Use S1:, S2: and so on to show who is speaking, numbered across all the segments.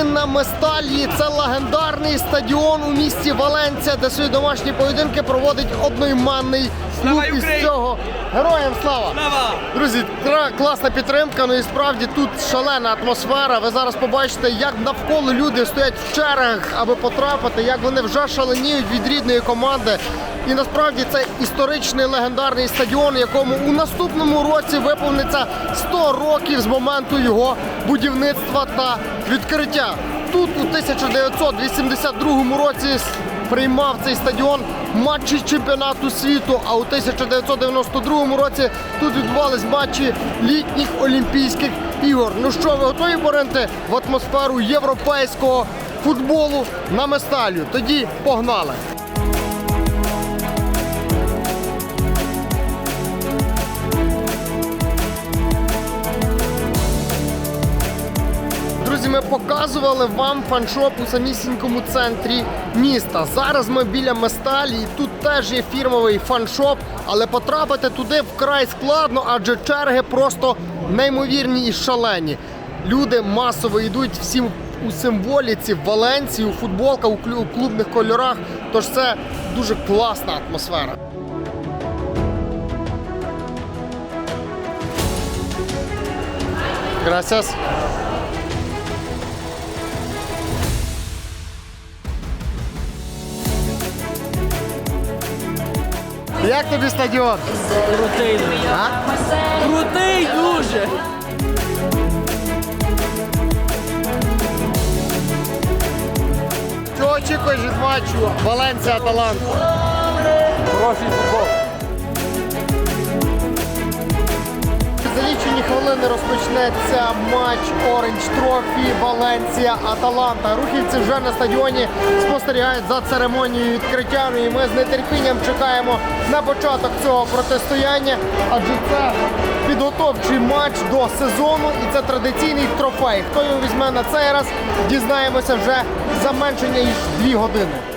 S1: Слава Україні, на Месталії. Це легендарний стадіон у місті Валенція, де свої домашні поєдинки проводить одноіменний клуб
S2: Слава
S1: із
S2: Україні!
S1: цього. Героям слава!
S2: Слава!
S1: Друзі, кра- класна підтримка. Ну і справді тут шалена атмосфера. Ви зараз побачите, як навколо люди стоять в чергах, аби потрапити, як вони вже шаленіють від рідної команди. І насправді це історичний легендарний стадіон, якому у наступному році виповниться 100 років з моменту його будівництва та відкриття. Тут у 1982 році приймав цей стадіон матчі чемпіонату світу. А у 1992 році тут відбувались матчі літніх Олімпійських ігор. Ну що, ви готові борити в атмосферу європейського футболу на месталі? Тоді погнали! Ми показували вам фаншоп у самісінькому центрі міста. Зараз ми біля Месталі, і тут теж є фірмовий фаншоп, але потрапити туди вкрай складно, адже черги просто неймовірні і шалені. Люди масово йдуть всім у символіці, в Валенції, у футболках, у клубних кольорах. Тож це дуже класна атмосфера. Gracias. Як тобі стадіон?
S2: Крутий.
S1: А?
S2: Крутий дуже.
S1: Що очікуєш від матчу Валенція Талант?
S2: Хороший футбол.
S1: За лічені хвилини розпочнеться матч Orange Trophy Валенція Аталанта. Рухівці вже на стадіоні спостерігають за церемонією відкриття. Ну І ми з нетерпінням чекаємо на початок цього протистояння, адже це підготовчий матч до сезону і це традиційний трофей. Хто його візьме на цей раз, дізнаємося вже за менше ніж дві години.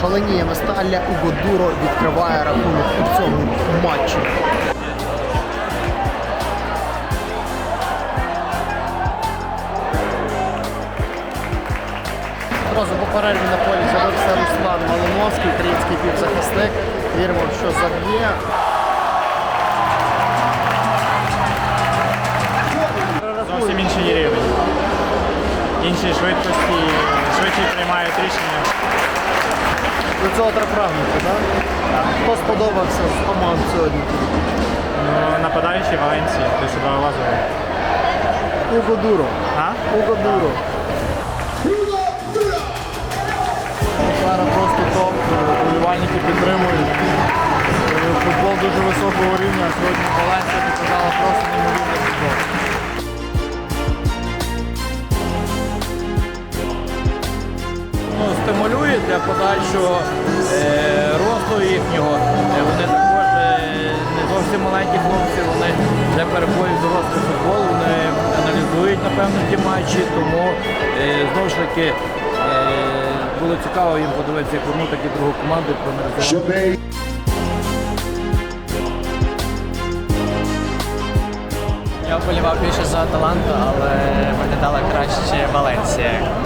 S1: Шаленіє Месталля Угодуро відкриває рахунок у цьому матчі. Одразу по перерві на полі з'явився Руслан Малиновський, український півзахисник. Віримо, що заб'є.
S3: Зовсім інший рівень. Інші швидкості, швидше приймають рішення.
S1: До цього треба прагнути, так? Хто сподобався з команд сьогодні?
S3: Ну, нападаючий Валенції, той що дав Лазару.
S1: Угодуро.
S3: А?
S1: Угодуро. Зараз просто топ, болівальники підтримують. Е, Футбол дуже високого рівня. Сьогодні Валенція показала просто неймовірний футбол.
S4: ну, стимулює для подальшого е, росту їхнього. Е, Вони також е, не зовсім маленькі хлопці, вони для перебою в дорослий футбол, вони аналізують, напевно, ті матчі, тому знову ж таки було цікаво їм подивитися як одну, так і другу команду проаналізувати.
S5: Я вболівав більше за Аталанту, але виглядала краще Валенсія.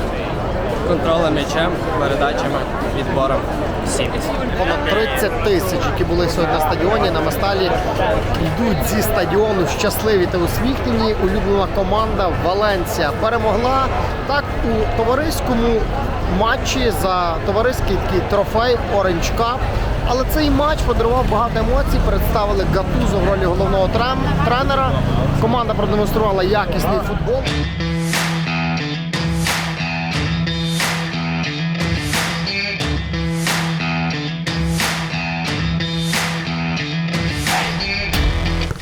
S5: Контролем м'ячем, передачами, відбором. Всім.
S1: Понад 30 тисяч, які були сьогодні на стадіоні, на Масталі, йдуть зі стадіону щасливі та усміхнені. Улюблена команда Валенція перемогла так у товариському матчі за товариський такий трофей Orange Cup. Але цей матч подарував багато емоцій. Представили Гатузо в ролі головного тренера. Команда продемонструвала якісний футбол.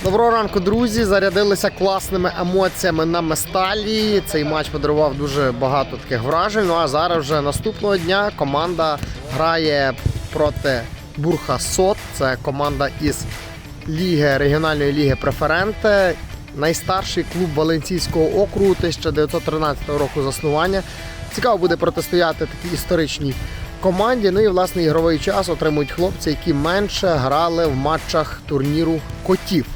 S1: Доброго ранку, друзі. Зарядилися класними емоціями на Месталі. Цей матч подарував дуже багато таких вражень. Ну а зараз вже наступного дня команда грає проти Бурха Сот. Це команда із ліги регіональної ліги Преференте. Найстарший клуб Валенційського округу 1913 року заснування. Цікаво буде протистояти такій історичній команді. Ну і власне ігровий час отримують хлопці, які менше грали в матчах турніру котів.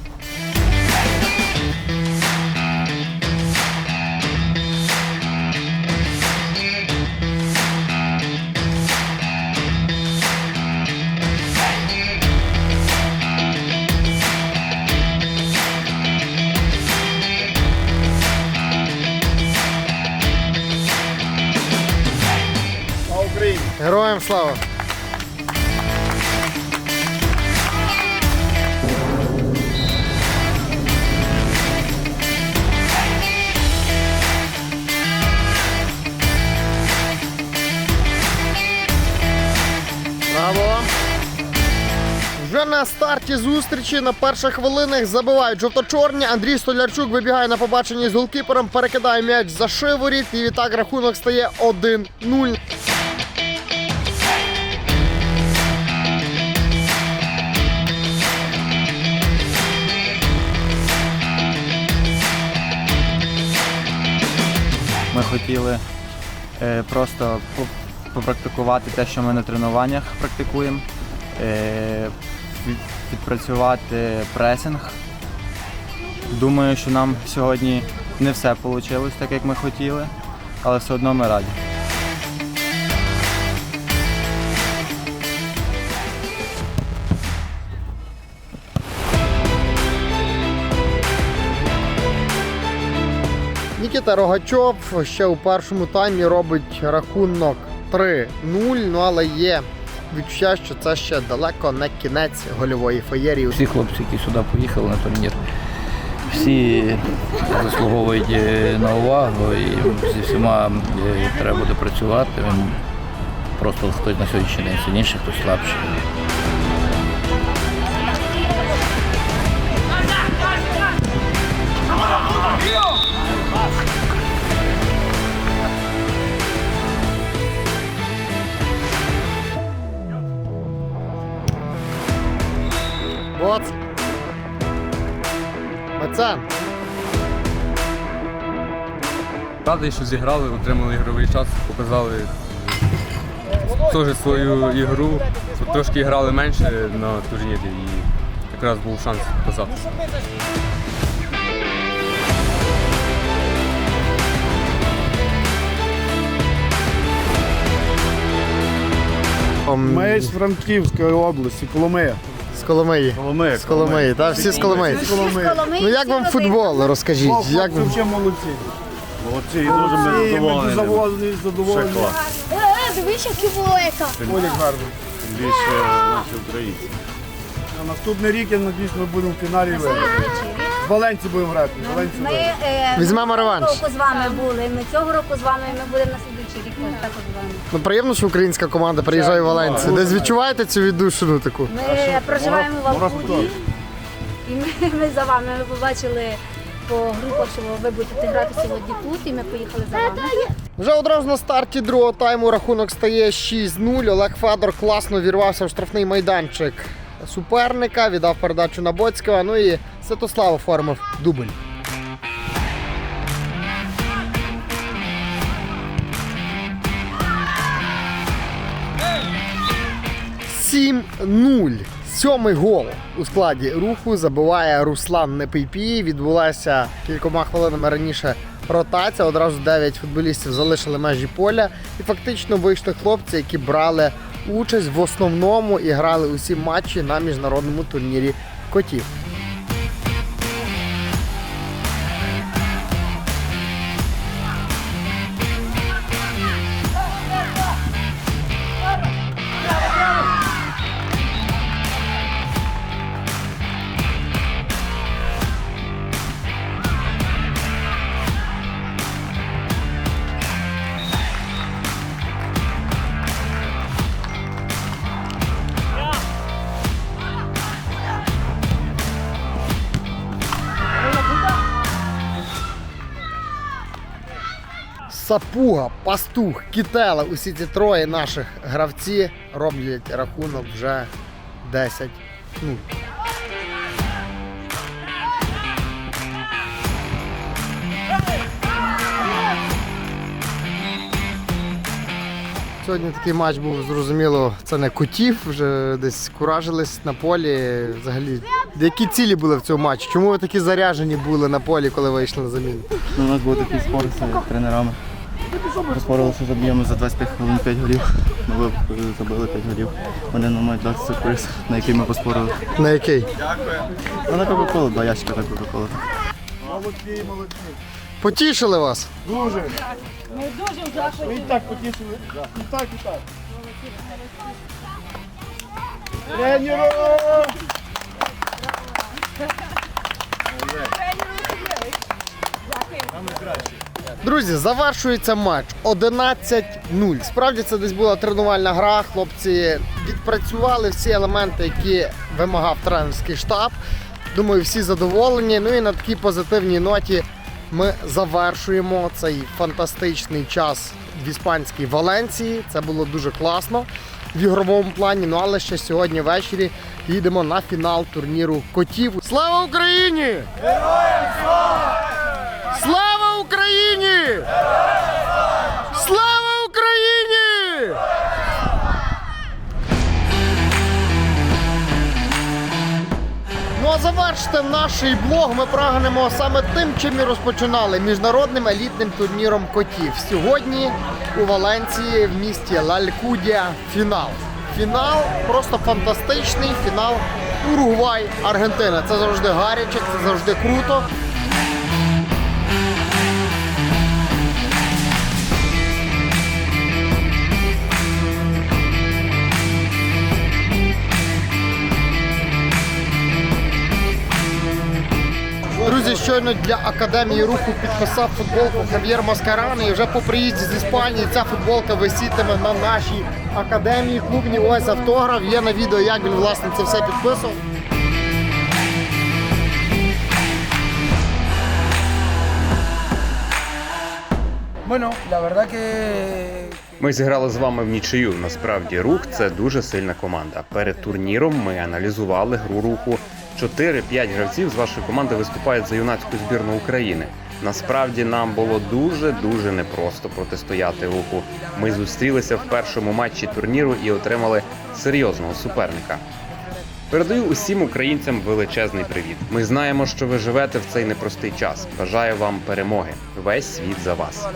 S1: Героям слава! Вже на старті зустрічі на перших хвилинах забивають жовто-чорні. Андрій Столярчук вибігає на побачення з голкіпером, перекидає м'яч за шиворіт, і відтак рахунок стає 1-0.
S6: Хотіли е, просто попрактикувати те, що ми на тренуваннях практикуємо, е, відпрацювати пресинг. Думаю, що нам сьогодні не все вийшло так, як ми хотіли, але все одно ми раді.
S1: Нікіта Рогачов ще у першому таймі робить рахунок 3-0, ну але є відчуття, що це ще далеко не кінець гольової феєрії.
S7: Всі хлопці, які сюди поїхали на турнір, всі заслуговують е, на увагу і зі всіма е, треба буде працювати. Просто хтось на сьогоднішній день сильніший, хтось слабший.
S8: Радий, що зіграли, отримали ігровий час, показали теж свою ігру. Трошки грали менше на турнірі і якраз був шанс показати.
S9: Ми з Франківської області, Коломия.
S1: З Коломиї.
S9: Коломия.
S1: З Коломиї, так? Всі з Коломиї. Ну як вам футбол? Розкажіть. Як вам?
S9: Молодці. Молодці, і дуже ми задоволені. задоволені, задоволені.
S10: Е, дивись, які велика.
S9: Олік гарний. Більше наші українці. На наступний рік, я надіюсь, ми будемо в фіналі виграти. В Валенції будемо грати. в Валенції
S10: Ми
S9: будемо.
S10: е,
S1: Візьмемо реванш.
S10: року з вами були. Ми цього року з вами. і Ми будемо на слідуючий рік також з вами.
S1: Ну приємно, що українська команда приїжджає в Валенцію. Десь відчуваєте цю віддушину таку?
S10: Ми проживаємо в Албуді. І ми, ми за вами. Ми побачили по групах, що ви будете грати сьогодні тут, і ми поїхали за вами.
S1: Вже одразу на старті другого тайму рахунок стає 6-0. Олег Федор класно вірвався в штрафний майданчик суперника, віддав передачу на Боцького. Ну і Святослав оформив дубль. Сім 0 Сьомий гол у складі руху забиває Руслан Непейпій. Відбулася кількома хвилинами раніше ротація. Одразу 9 футболістів залишили межі поля. І фактично вийшли хлопці, які брали участь в основному і грали усі матчі на міжнародному турнірі котів. Сапуга, Пастух, Кітела, усі ці троє наших гравці роблять рахунок вже 10. Ну. Сьогодні такий матч був зрозуміло, це не котів, вже десь куражились на полі. Взагалі, які цілі були в цьому матчі? Чому ви такі заряжені були на полі, коли вийшли на заміну?
S6: Ну, У нас був такий спор з тренерами. Поспорили, що заб'ємо за 25 хвилин 5 голів. Ми забили 5 голів. Вони нам мають дати сюрприз, на який ми поспорили.
S1: На який?
S6: Ну, на Кока-Колу, два ящика на Кока-Колу.
S9: Молодці, молодці.
S1: Потішили вас?
S9: Дуже. Ми дуже І так потішили. І так, і так. Тренеру!
S1: Друзі, завершується матч 11-0. Справді це десь була тренувальна гра. Хлопці відпрацювали всі елементи, які вимагав тренерський штаб. Думаю, всі задоволені. Ну і на такій позитивній ноті ми завершуємо цей фантастичний час в іспанській Валенції. Це було дуже класно в ігровому плані. Ну але ще сьогодні ввечері їдемо на фінал турніру котів. Слава Україні! Героям! Слава Україні! Слава Україні! Ну а завершити наш блог ми прагнемо саме тим, чим і розпочинали міжнародним елітним турніром котів. Сьогодні у Валенції в місті Лалькудія фінал. Фінал просто фантастичний. Фінал Уругвай, Аргентина. Це завжди гаряче, це завжди круто. Щойно для академії руху підписав футболку Хав'єр Маскарани. І вже по приїзді з Іспанії ця футболка висітиме на нашій академії клубній. Ось автограф. Є на відео, як він власне це все підписував.
S11: Ми зіграли з вами в нічию. Насправді рух це дуже сильна команда. Перед турніром ми аналізували гру руху. 4-5 гравців з вашої команди виступають за юнацьку збірну України. Насправді нам було дуже дуже непросто протистояти руху. Ми зустрілися в першому матчі турніру і отримали серйозного суперника. Передаю усім українцям величезний привіт. Ми знаємо, що ви живете в цей непростий час. Бажаю вам перемоги. Весь світ за вас.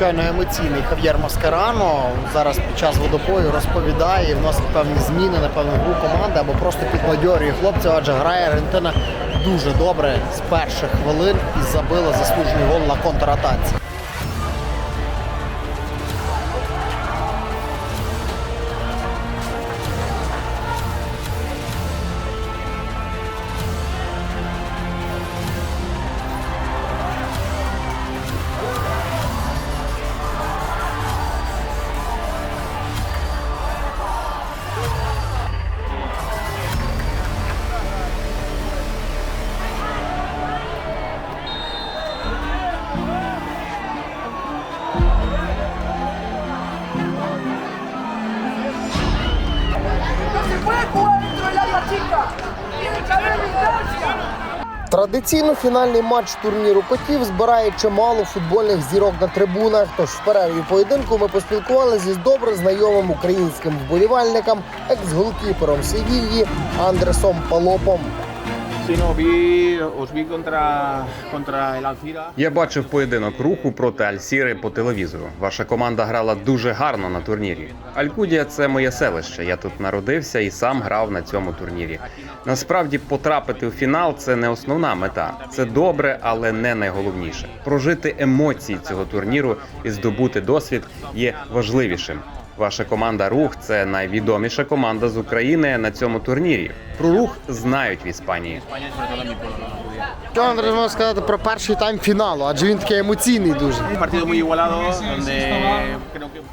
S1: Надзвичайно емоційний Хав'єр Маскарано. Зараз під час водопою розповідає вносить певні зміни напевно, гру команди або просто підбадьорює хлопців, адже грає Аргентина дуже добре з перших хвилин і забила заслужений гол на контратаці. Традиційно фінальний матч турніру котів збирає чимало футбольних зірок на трибунах. Тож в перерві поєдинку ми поспілкувалися з добре знайомим українським вболівальником, екс-голкіпером Севільї Андресом Палопом.
S11: Я бачив поєдинок руху проти Альсіри по телевізору. Ваша команда грала дуже гарно на турнірі. Алькудія це моє селище. Я тут народився і сам грав на цьому турнірі. Насправді, потрапити у фінал це не основна мета. Це добре, але не найголовніше. Прожити емоції цього турніру і здобути досвід є важливішим. Ваша команда Рух це найвідоміша команда з України на цьому турнірі. Про рух знають в Іспанії.
S1: Що Андрій можна сказати про перший тайм фіналу? Адже він такий емоційний дуже.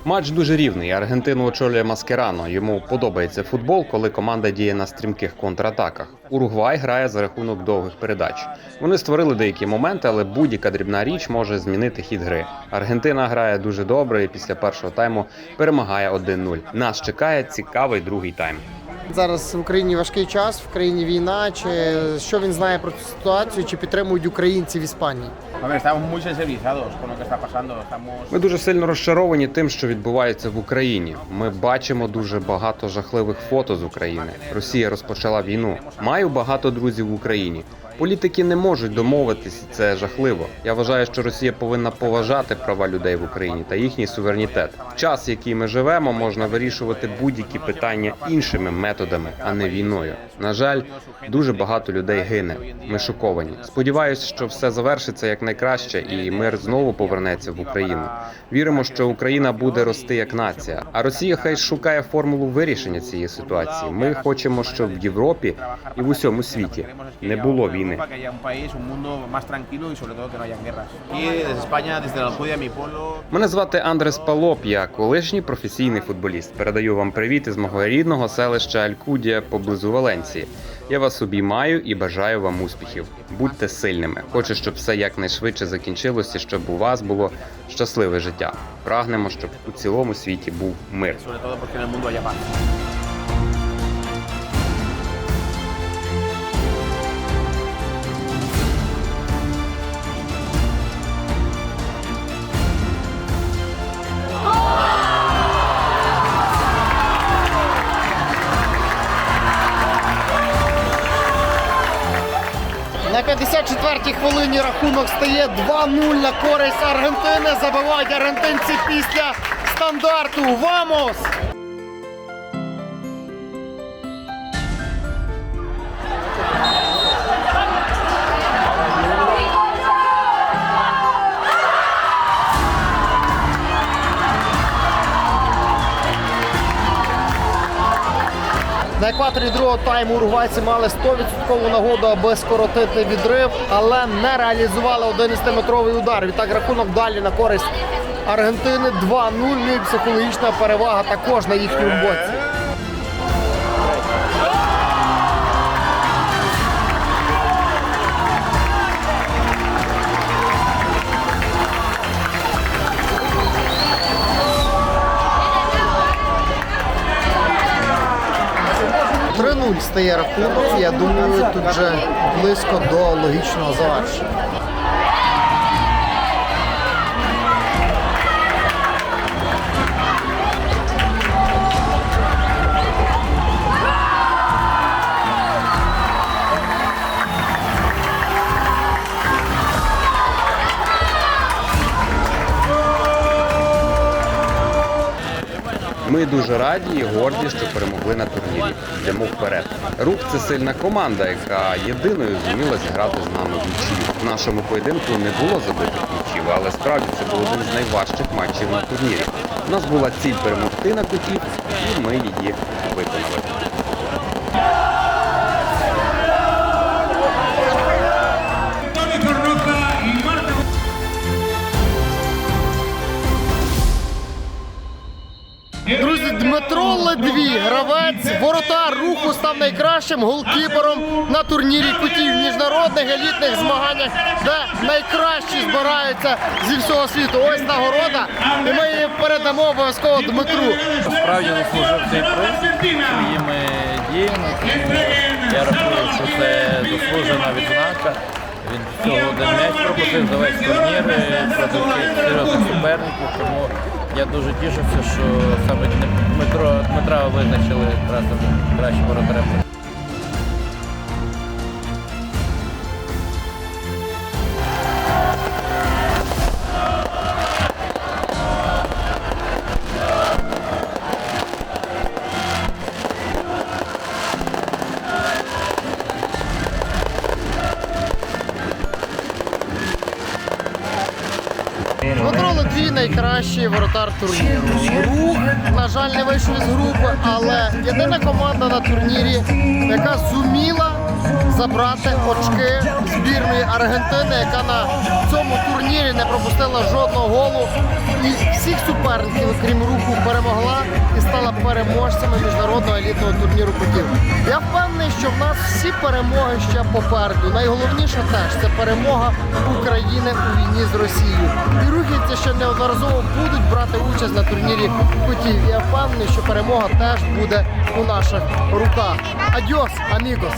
S11: Матч дуже рівний. Аргентину очолює Маскерано. Йому подобається футбол, коли команда діє на стрімких контратаках. Уругвай грає за рахунок довгих передач. Вони створили деякі моменти, але будь-яка дрібна річ може змінити хід гри. Аргентина грає дуже добре і після першого тайму перемагає 1-0. Нас чекає цікавий другий тайм.
S1: Зараз в Україні важкий час, в країні війна. Чи що він знає про цю ситуацію, чи підтримують українці в Іспанії?
S11: Ми дуже сильно розчаровані тим, що відбувається в Україні. Ми бачимо дуже багато жахливих фото з України. Росія розпочала війну. Маю багато друзів в Україні. Політики не можуть домовитись, це жахливо. Я вважаю, що Росія повинна поважати права людей в Україні та їхній суверенітет. В час, який ми живемо, можна вирішувати будь-які питання іншими методами, а не війною. На жаль, дуже багато людей гине. Ми шоковані. Сподіваюся, що все завершиться якнайкраще, і мир знову повернеться в Україну. Віримо, що Україна буде рости як нація. А Росія хай шукає формулу вирішення цієї ситуації. Ми хочемо, щоб в Європі і в усьому світі не було війни. Мене звати Андрес Палоп. Я колишній професійний футболіст. Передаю вам привіт із мого рідного селища Алькудія поблизу Валенції. Я вас обіймаю і бажаю вам успіхів. Будьте сильними. Хочу, щоб все якнайшвидше закінчилося, щоб у вас було щасливе життя. Прагнемо, щоб у цілому світі був мир.
S1: На рахунок стає 2-0 на користь Аргентини. Забивають аргентинці після стандарту. Вамос! На екваторі другого тайму уругвайці мали 100% нагоду, аби скоротити відрив, але не реалізували 11-метровий удар. Відтак рахунок далі на користь Аргентини 2-0. Ну і психологічна перевага також на їхньому боці. Три 0 стає рахунок. Я думаю, тут вже близько до логічного завершення.
S11: І дуже раді і горді, що перемогли на турнірі. Йдемо вперед. Рух це сильна команда, яка єдиною зуміла зіграти з нами в нічию. В нашому поєдинку не було забитих м'ячів, але справді це був один з найважчих матчів на турнірі. У нас була ціль перемогти на куті, і ми її виконали.
S1: Дмитро Ледвій, гравець, воротар руху став найкращим голкіпером на турнірі кутів в міжнародних елітних змаганнях, де найкращі збираються зі всього світу. Ось нагорода, і ми її передамо обов'язково Дмитру.
S4: Справді заслужив цей приз своїми діями. Я рахую, що це заслужена відзнака. Він цього один м'яч пропустив за весь турнір проти серйозних суперників. Тому я дуже тішився, що саме Дмитро, Дмитра визначили красом кращим воротарем.
S1: На жаль, не вийшли з групи, але єдина команда на турнірі, яка зуміла забрати очки збірної Аргентини, яка на цьому турнірі не пропустила жодного голу. І всіх суперників, крім руху, перемогла і стала переможцями міжнародного елітного турніру котів. Я впевнений, що в нас всі перемоги ще попереду. Найголовніше теж це перемога України у війні з Росією. І рухівці ще неодноразово будуть брати участь на турнірі котів. Я впевнений, що перемога теж буде у наших руках. Адьос, амігос!